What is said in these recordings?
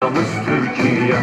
Türkiye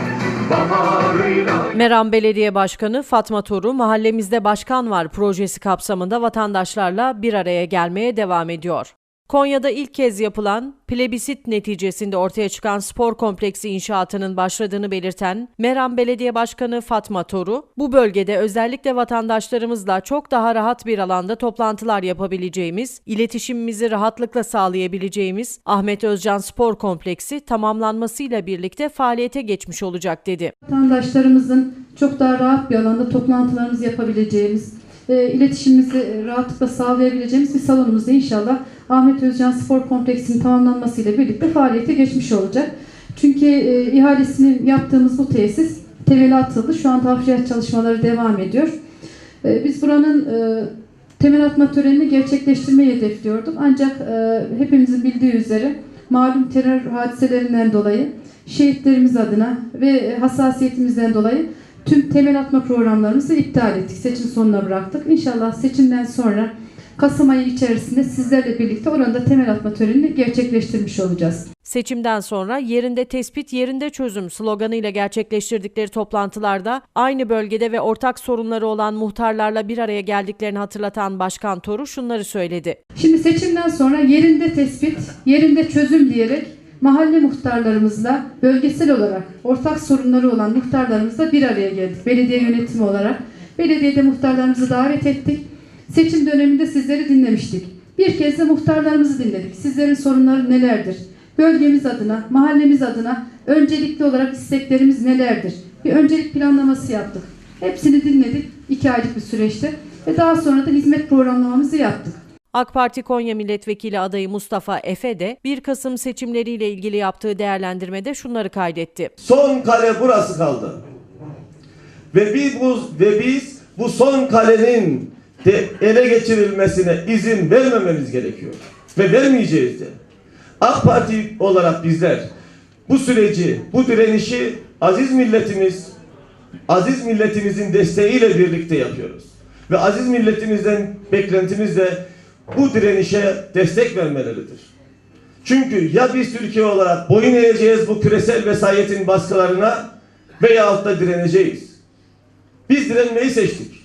Meram Belediye Başkanı Fatma Toru mahallemizde başkan var projesi kapsamında vatandaşlarla bir araya gelmeye devam ediyor. Konya'da ilk kez yapılan plebisit neticesinde ortaya çıkan spor kompleksi inşaatının başladığını belirten Meram Belediye Başkanı Fatma Toru, bu bölgede özellikle vatandaşlarımızla çok daha rahat bir alanda toplantılar yapabileceğimiz, iletişimimizi rahatlıkla sağlayabileceğimiz Ahmet Özcan Spor Kompleksi tamamlanmasıyla birlikte faaliyete geçmiş olacak dedi. vatandaşlarımızın çok daha rahat bir alanda toplantılarımızı yapabileceğimiz, e, iletişimimizi e, rahatlıkla sağlayabileceğimiz bir salonumuzda inşallah Ahmet Özcan Spor Kompleksi'nin tamamlanmasıyla birlikte faaliyete geçmiş olacak. Çünkü e, ihalesini yaptığımız bu tesis temeli atıldı. Şu an tavşiyat çalışmaları devam ediyor. E, biz buranın e, temel atma törenini gerçekleştirmeyi hedefliyorduk. Ancak e, hepimizin bildiği üzere malum terör hadiselerinden dolayı şehitlerimiz adına ve hassasiyetimizden dolayı tüm temel atma programlarımızı iptal ettik. Seçim sonuna bıraktık. İnşallah seçimden sonra Kasım ayı içerisinde sizlerle birlikte oranda temel atma törenini gerçekleştirmiş olacağız. Seçimden sonra yerinde tespit, yerinde çözüm sloganıyla gerçekleştirdikleri toplantılarda aynı bölgede ve ortak sorunları olan muhtarlarla bir araya geldiklerini hatırlatan Başkan Toru şunları söyledi. Şimdi seçimden sonra yerinde tespit, yerinde çözüm diyerek mahalle muhtarlarımızla bölgesel olarak ortak sorunları olan muhtarlarımızla bir araya geldik. Belediye yönetimi olarak. Belediyede muhtarlarımızı davet ettik. Seçim döneminde sizleri dinlemiştik. Bir kez de muhtarlarımızı dinledik. Sizlerin sorunları nelerdir? Bölgemiz adına, mahallemiz adına öncelikli olarak isteklerimiz nelerdir? Bir öncelik planlaması yaptık. Hepsini dinledik iki aylık bir süreçte ve daha sonra da hizmet programlamamızı yaptık. AK Parti Konya Milletvekili adayı Mustafa Efe de 1 Kasım seçimleriyle ilgili yaptığı değerlendirmede şunları kaydetti. Son kale burası kaldı. Ve biz bu ve biz bu son kalenin de ele geçirilmesine izin vermememiz gerekiyor. Ve vermeyeceğiz de. AK Parti olarak bizler bu süreci, bu direnişi aziz milletimiz, aziz milletimizin desteğiyle birlikte yapıyoruz. Ve aziz milletimizden beklentimiz de bu direnişe destek vermeleridir. Çünkü ya biz Türkiye olarak boyun eğeceğiz bu küresel vesayetin baskılarına veyahut da direneceğiz. Biz direnmeyi seçtik.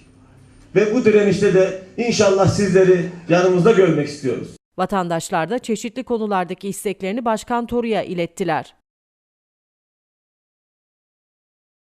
Ve bu direnişte de inşallah sizleri yanımızda görmek istiyoruz. Vatandaşlar da çeşitli konulardaki isteklerini Başkan Toru'ya ilettiler.